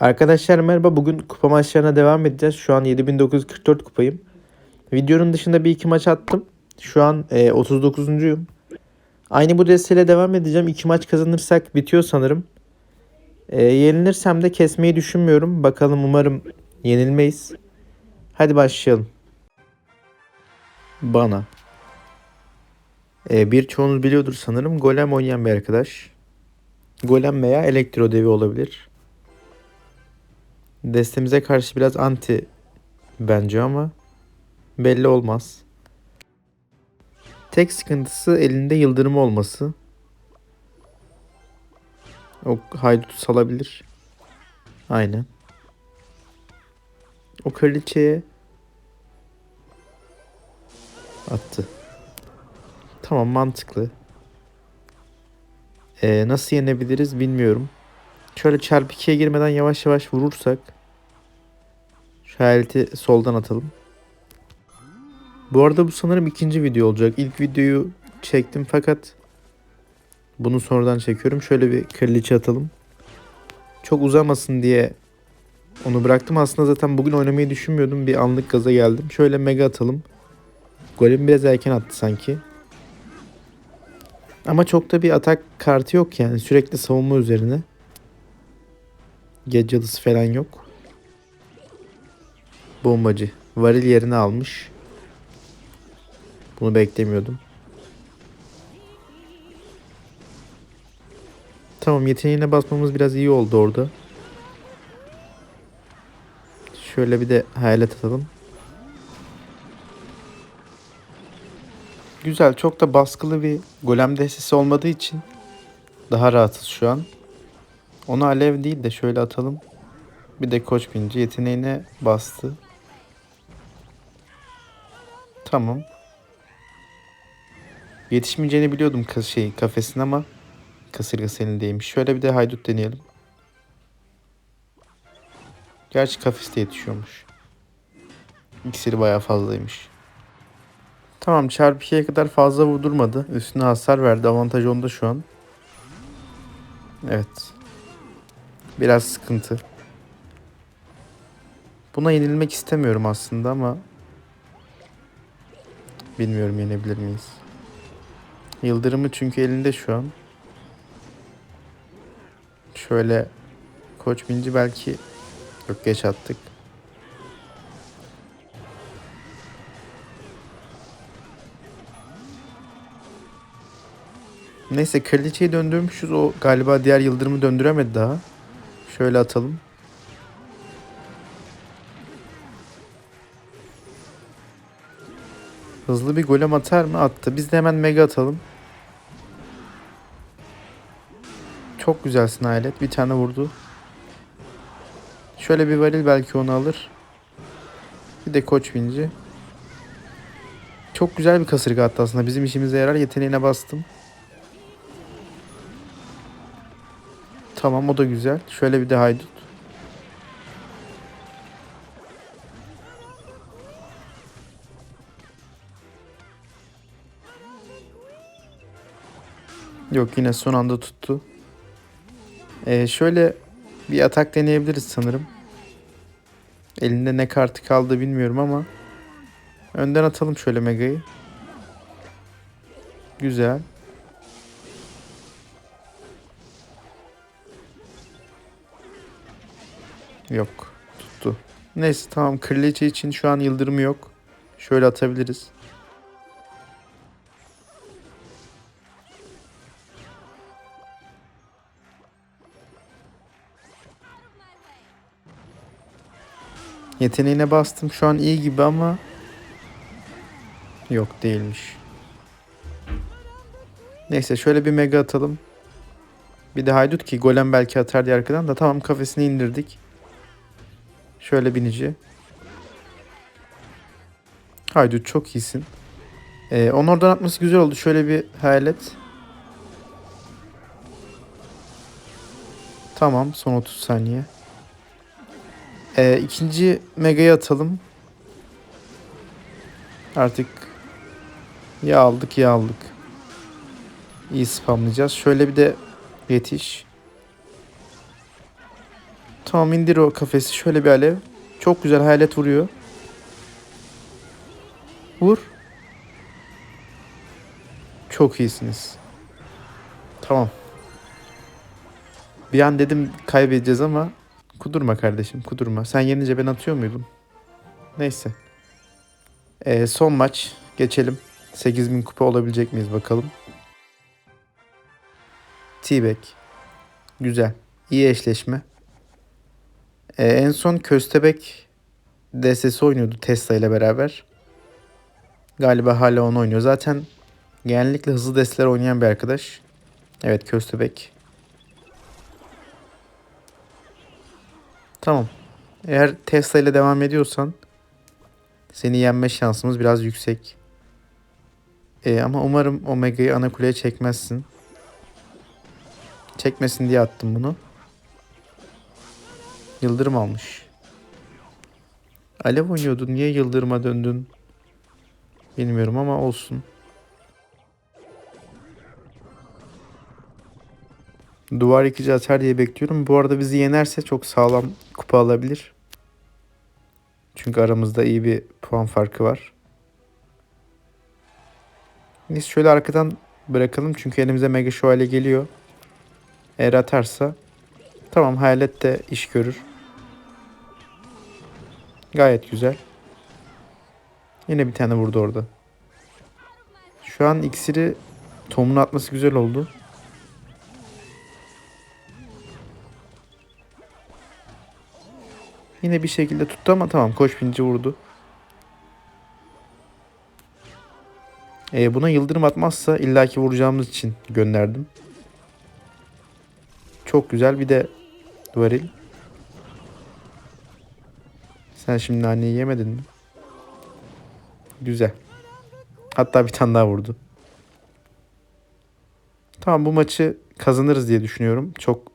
Arkadaşlar merhaba. Bugün kupa maçlarına devam edeceğiz. Şu an 7944 kupayım. Videonun dışında bir iki maç attım. Şu an e, 39'uncuyum. Aynı bu desteyle devam edeceğim. İki maç kazanırsak bitiyor sanırım. E, yenilirsem de kesmeyi düşünmüyorum. Bakalım umarım yenilmeyiz. Hadi başlayalım. Bana. E, birçoğunuz biliyordur sanırım. Golem oynayan bir arkadaş. Golem veya elektro devi olabilir. Destemize karşı biraz anti bence ama belli olmaz. Tek sıkıntısı elinde yıldırım olması. O haydutu salabilir. Aynen. O kraliçeye attı. Tamam mantıklı. Ee, nasıl yenebiliriz bilmiyorum. Şöyle çarpı 2'ye girmeden yavaş yavaş vurursak. Şu hayaleti soldan atalım. Bu arada bu sanırım ikinci video olacak. İlk videoyu çektim fakat bunu sonradan çekiyorum. Şöyle bir kraliçe atalım. Çok uzamasın diye onu bıraktım. Aslında zaten bugün oynamayı düşünmüyordum. Bir anlık gaza geldim. Şöyle mega atalım. Golem biraz erken attı sanki. Ama çok da bir atak kartı yok yani. Sürekli savunma üzerine. Gece falan yok. Bombacı. Varil yerini almış. Bunu beklemiyordum. Tamam yeteneğine basmamız biraz iyi oldu orada. Şöyle bir de hayalet atalım. Güzel çok da baskılı bir golem destesi olmadığı için daha rahatız şu an. Onu alev değil de şöyle atalım. Bir de koç binci yeteneğine bastı. Tamam. Yetişmeyeceğini biliyordum ka- şey kafesin ama kasırgası elindeymiş. Şöyle bir de haydut deneyelim. Gerçi kafeste yetişiyormuş. İksiri bayağı fazlaymış. Tamam çarpı 2'ye kadar fazla vurdurmadı. Üstüne hasar verdi. Avantaj onda şu an. Evet. Biraz sıkıntı. Buna yenilmek istemiyorum aslında ama bilmiyorum yenebilir miyiz? Yıldırımı çünkü elinde şu an. Şöyle Koç Binci belki yok geç attık. Neyse kraliçeyi döndürmüşüz. O galiba diğer yıldırımı döndüremedi daha. Şöyle atalım. Hızlı bir golem atar mı? Attı. Biz de hemen mega atalım. Çok güzelsin alet. Bir tane vurdu. Şöyle bir varil belki onu alır. Bir de koç binci. Çok güzel bir kasırga attı aslında. Bizim işimize yarar. Yeteneğine bastım. Tamam o da güzel. Şöyle bir de haydut. Yok yine son anda tuttu. Ee, şöyle bir atak deneyebiliriz sanırım. Elinde ne kartı kaldı bilmiyorum ama önden atalım şöyle Mega'yı. Güzel. Yok. Tuttu. Neyse tamam. Kraliçe için şu an yıldırım yok. Şöyle atabiliriz. Yeteneğine bastım. Şu an iyi gibi ama yok değilmiş. Neyse şöyle bir mega atalım. Bir de haydut ki golem belki atar diye arkadan da tamam kafesini indirdik. Şöyle binici. Haydut çok iyisin. Ee, onu oradan atması güzel oldu. Şöyle bir hayalet. Tamam son 30 saniye. Ee, ikinci mega'yı atalım. Artık ya aldık ya aldık. İyi spamlayacağız. Şöyle bir de yetiş. Tamam indir o kafesi. Şöyle bir alev. Çok güzel hayalet vuruyor. Vur. Çok iyisiniz. Tamam. Bir an dedim kaybedeceğiz ama kudurma kardeşim kudurma. Sen yenince ben atıyor muydum? Neyse. Ee, son maç. Geçelim. 8000 kupa olabilecek miyiz bakalım. T-Bag. Güzel. İyi eşleşme. Ee, en son Köstebek DSS oynuyordu Tesla ile beraber. Galiba hala onu oynuyor. Zaten genellikle hızlı desteler oynayan bir arkadaş. Evet Köstebek. Tamam. Eğer Tesla ile devam ediyorsan seni yenme şansımız biraz yüksek. Ee, ama umarım Omega'yı ana kuleye çekmezsin. Çekmesin diye attım bunu. Yıldırım almış. Alev oynuyordun. Niye yıldırıma döndün? Bilmiyorum ama olsun. Duvar yıkıcı atar diye bekliyorum. Bu arada bizi yenerse çok sağlam kupa alabilir. Çünkü aramızda iyi bir puan farkı var. Biz şöyle arkadan bırakalım çünkü elimize Mega Şövalye geliyor. Eğer atarsa tamam hayalet de iş görür. Gayet güzel. Yine bir tane vurdu orada. Şu an iksiri Tom'un atması güzel oldu. Yine bir şekilde tuttu ama tamam koş binci vurdu. E, buna yıldırım atmazsa illaki vuracağımız için gönderdim. Çok güzel bir de varil. Sen şimdi naneyi yemedin mi? Güzel. Hatta bir tane daha vurdu. Tamam bu maçı kazanırız diye düşünüyorum. Çok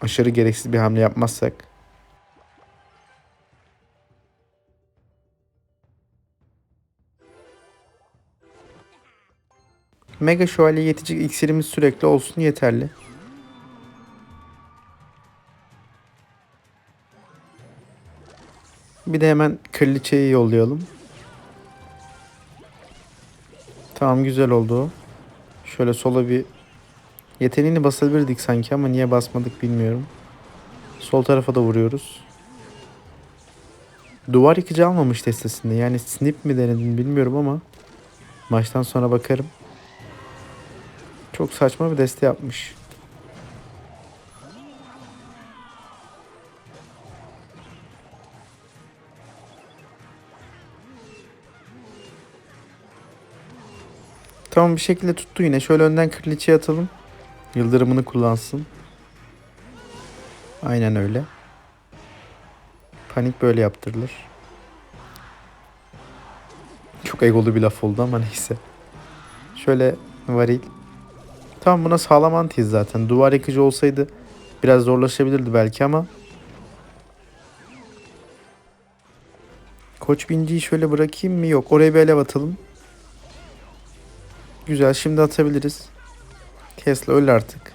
aşırı gereksiz bir hamle yapmazsak. Mega şövalye yetecek iksirimiz sürekli olsun yeterli. Bir de hemen kraliçeyi yollayalım. Tamam güzel oldu. Şöyle sola bir yeteneğini basabilirdik sanki ama niye basmadık bilmiyorum. Sol tarafa da vuruyoruz. Duvar yıkıcı almamış testesinde. Yani snip mi denedin bilmiyorum ama maçtan sonra bakarım. Çok saçma bir deste yapmış. Tamam bir şekilde tuttu yine. Şöyle önden kraliçeye atalım. Yıldırımını kullansın. Aynen öyle. Panik böyle yaptırılır. Çok egolu bir laf oldu ama neyse. Şöyle varil. Tamam buna sağlam antiyiz zaten. Duvar yıkıcı olsaydı biraz zorlaşabilirdi belki ama. Koç binciyi şöyle bırakayım mı? Yok. Oraya bir alev atalım. Güzel şimdi atabiliriz. Tesla öl artık.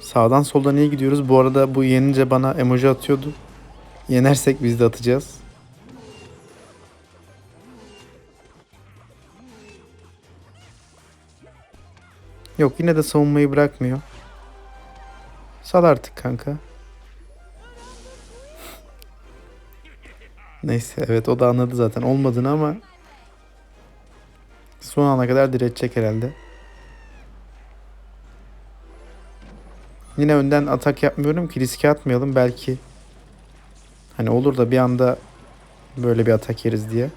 Sağdan soldan iyi gidiyoruz. Bu arada bu yenince bana emoji atıyordu. Yenersek biz de atacağız. Yok yine de savunmayı bırakmıyor. Sal artık kanka. Neyse evet o da anladı zaten olmadığını ama son ana kadar diretecek herhalde. Yine önden atak yapmıyorum ki riske atmayalım belki. Hani olur da bir anda böyle bir atak yeriz diye.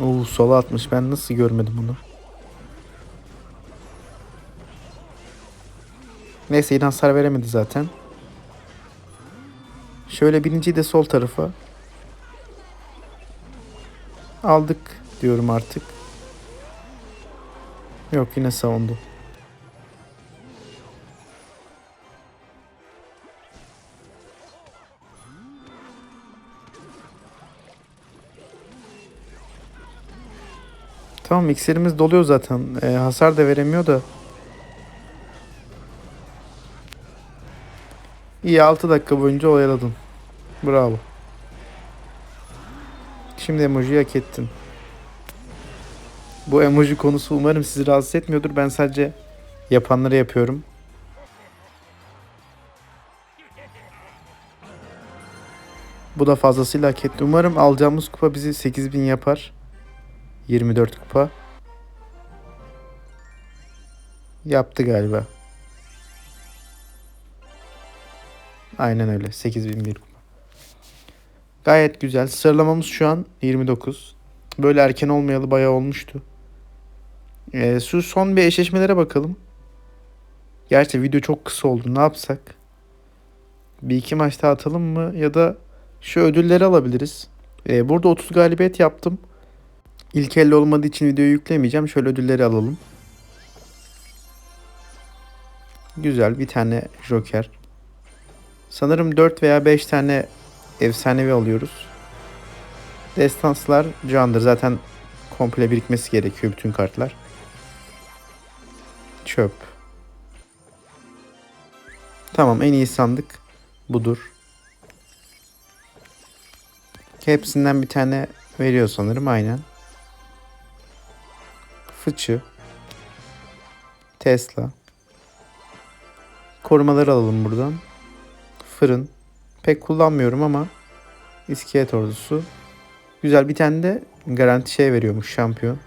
Oo sola atmış. Ben nasıl görmedim bunu? Neyse yine hasar veremedi zaten. Şöyle birinciyi de sol tarafa. Aldık diyorum artık. Yok yine savundu. Tamam iksirimiz doluyor zaten. Ee, hasar da veremiyor da. İyi 6 dakika boyunca oyaladın. Bravo. Şimdi emojiyi hak ettin. Bu emoji konusu umarım sizi rahatsız etmiyordur. Ben sadece yapanları yapıyorum. Bu da fazlasıyla hak etti. Umarım alacağımız kupa bizi 8000 yapar. 24 kupa. Yaptı galiba. Aynen öyle. 8001 kupa. Gayet güzel. Sıralamamız şu an 29. Böyle erken olmayalı bayağı olmuştu. Ee, şu son bir eşleşmelere bakalım. Gerçi video çok kısa oldu. Ne yapsak? Bir iki maç daha atalım mı? Ya da şu ödülleri alabiliriz. Ee, burada 30 galibiyet yaptım. İlk elde olmadığı için videoyu yüklemeyeceğim. Şöyle ödülleri alalım. Güzel bir tane joker. Sanırım 4 veya 5 tane efsanevi alıyoruz. Destanslar candır. Zaten komple birikmesi gerekiyor bütün kartlar. Çöp. Tamam en iyi sandık budur. Hepsinden bir tane veriyor sanırım aynen. Fıçı. Tesla. Korumaları alalım buradan. Fırın. Pek kullanmıyorum ama iskelet ordusu. Güzel bir tane de garanti şey veriyormuş şampiyon.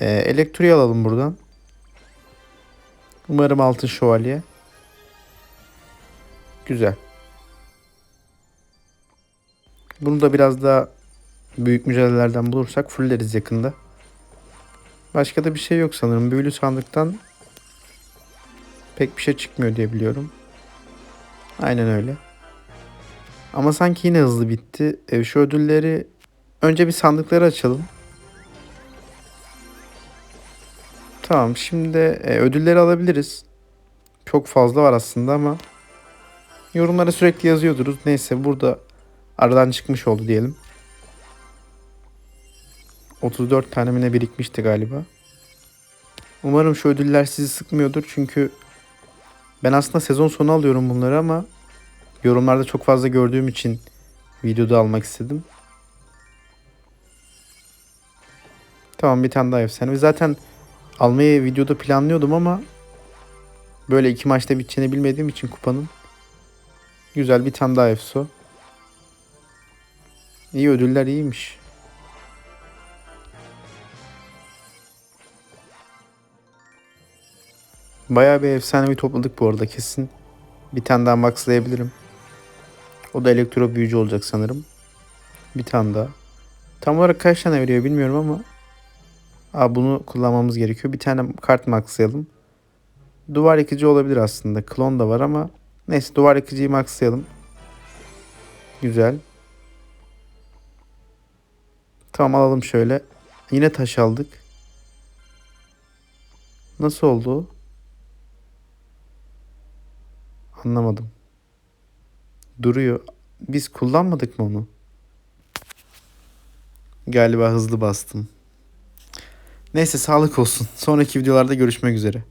Ee, elektriği alalım buradan. Umarım altın şövalye. Güzel. Bunu da biraz daha büyük mücadelelerden bulursak fulleriz yakında. Başka da bir şey yok sanırım. Büyülü sandıktan pek bir şey çıkmıyor diye biliyorum. Aynen öyle. Ama sanki yine hızlı bitti. E, şu ödülleri önce bir sandıkları açalım. Tamam şimdi e, ödülleri alabiliriz. Çok fazla var aslında ama yorumlara sürekli yazıyordunuz. Neyse burada aradan çıkmış oldu diyelim. 34 tane mi ne birikmişti galiba. Umarım şu ödüller sizi sıkmıyordur çünkü ben aslında sezon sonu alıyorum bunları ama yorumlarda çok fazla gördüğüm için videoda almak istedim. Tamam bir tane daha efsane. Zaten almayı videoda planlıyordum ama böyle iki maçta biteceğini bilmediğim için kupanın. Güzel bir tane daha efso. İyi ödüller iyiymiş. Bayağı bir efsanevi topladık bu arada kesin. Bir tane daha maxlayabilirim. O da elektro büyücü olacak sanırım. Bir tane daha. Tam olarak kaç tane veriyor bilmiyorum ama Aa, bunu kullanmamız gerekiyor. Bir tane kart maxlayalım. Duvar yıkıcı olabilir aslında. Klon da var ama neyse duvar yıkıcıyı maxlayalım. Güzel. Tamam alalım şöyle. Yine taş aldık. Nasıl oldu o? Anlamadım. Duruyor. Biz kullanmadık mı onu? Galiba hızlı bastım. Neyse sağlık olsun. Sonraki videolarda görüşmek üzere.